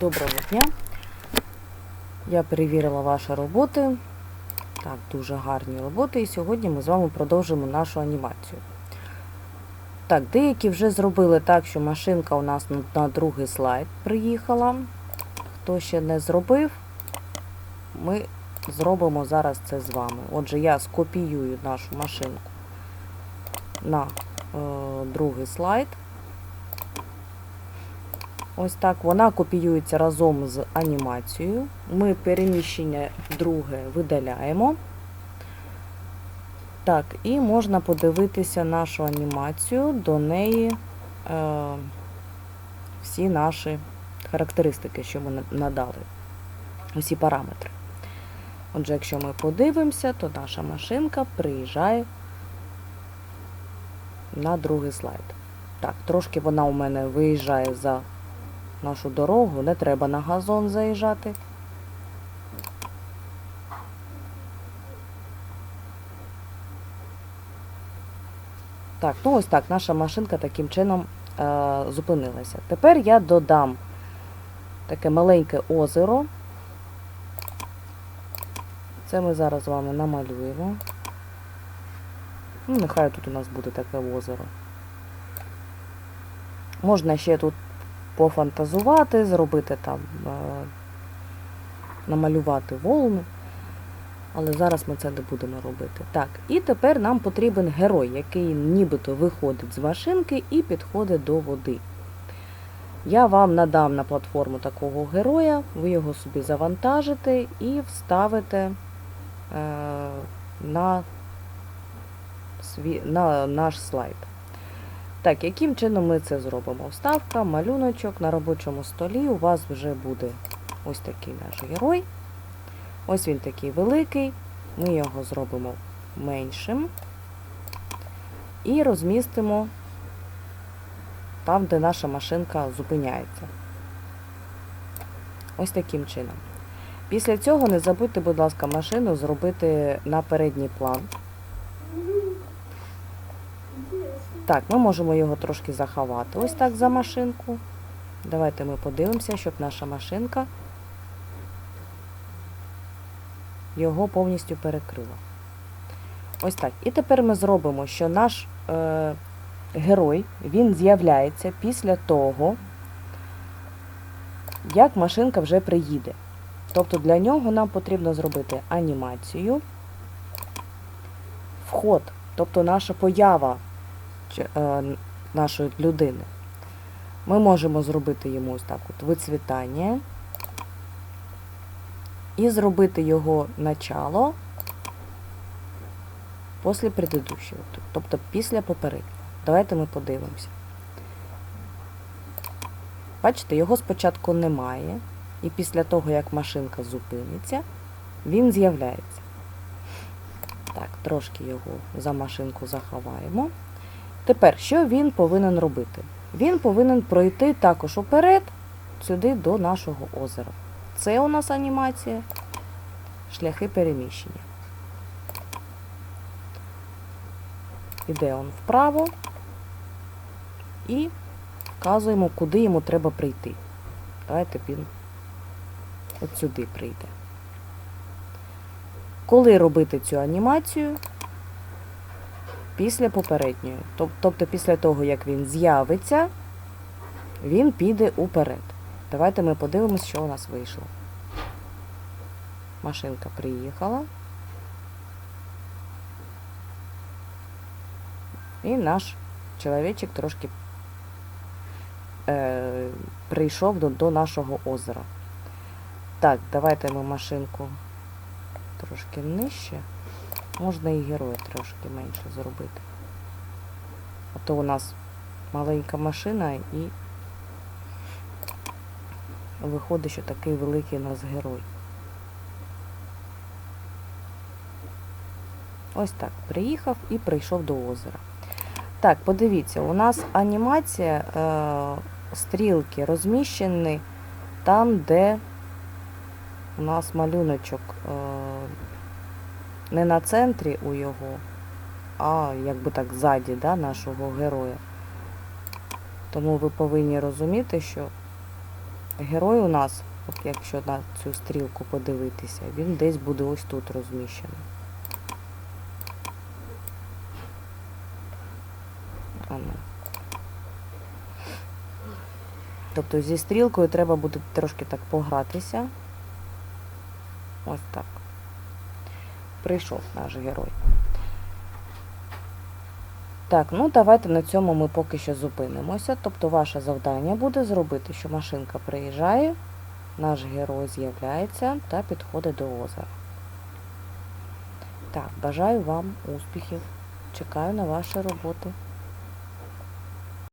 Доброго дня. Я перевірила ваші роботи. Так, дуже гарні роботи. І сьогодні ми з вами продовжимо нашу анімацію. Так, деякі вже зробили так, що машинка у нас на, другий слайд приїхала. Хто ще не зробив, ми зробимо зараз це з вами. Отже, я скопіюю нашу машинку на е, другий слайд. Ось так вона копіюється разом з анімацією. Ми переміщення друге видаляємо. Так, і можна подивитися нашу анімацію, до неї е, всі наші характеристики, що ми надали, усі параметри. Отже, якщо ми подивимося, то наша машинка приїжджає на другий слайд. Так, трошки вона у мене виїжджає за нашу дорогу, не треба на газон заїжджати. Так, ну ось так, наша машинка таким чином е, зупинилася. Тепер я додам таке маленьке озеро. Це ми зараз з вами намалюємо. Ну, нехай тут у нас буде таке озеро. Можна ще тут пофантазувати, зробити там, е, намалювати волну. Але зараз ми це не будемо робити. Так, і тепер нам потрібен герой, який нібито виходить з машинки і підходить до води. Я вам надам на платформу такого героя, ви його собі завантажите і вставите е, на, на наш слайд. Так, яким чином ми це зробимо? Вставка, малюночок на робочому столі. У вас вже буде ось такий наш герой. Ось він такий великий. Ми його зробимо меншим і розмістимо там, де наша машинка зупиняється. Ось таким чином. Після цього не забудьте, будь ласка, машину зробити на передній план. Так, ми можемо його трошки заховати. Ось так за машинку. Давайте ми подивимося, щоб наша машинка його повністю перекрила. Ось так. І тепер ми зробимо, що наш е, герой він з'являється після того, як машинка вже приїде. Тобто для нього нам потрібно зробити анімацію, вход, тобто наша поява нашої людини. Ми можемо зробити йому ось так от вицвітання і зробити його начало після предыдущого, тобто після попереднього. Давайте ми подивимося. Бачите, його спочатку немає, і після того, як машинка зупиниться, він з'являється. Так, трошки його за машинку заховаємо. Тепер, що він повинен робити? Він повинен пройти також уперед, сюди до нашого озера. Це у нас анімація, шляхи переміщення. Іде он вправо і вказуємо, куди йому треба прийти. Давайте він от сюди прийде. Коли робити цю анімацію? Після попередньої. Тобто після того, як він з'явиться, він піде уперед. Давайте ми подивимось, що у нас вийшло. Машинка приїхала. І наш чоловічок трошки е, прийшов до, до нашого озера. Так, давайте ми машинку трошки нижче. Можна і героя трошки менше зробити. А то у нас маленька машина і виходить, що такий великий у нас герой. Ось так, приїхав і прийшов до озера. Так, подивіться, у нас анімація е, стрілки розміщені там, де у нас малюночок е, не на центрі у його, а якби так ззаді да, нашого героя. Тому ви повинні розуміти, що герой у нас, от якщо на цю стрілку подивитися, він десь буде ось тут розміщений. Тобто зі стрілкою треба буде трошки так погратися. Ось так. Прийшов наш герой. Так, ну давайте на цьому ми поки що зупинимося. Тобто ваше завдання буде зробити, що машинка приїжджає, наш герой з'являється та підходить до озера. Так, бажаю вам успіхів. Чекаю на ваші роботи.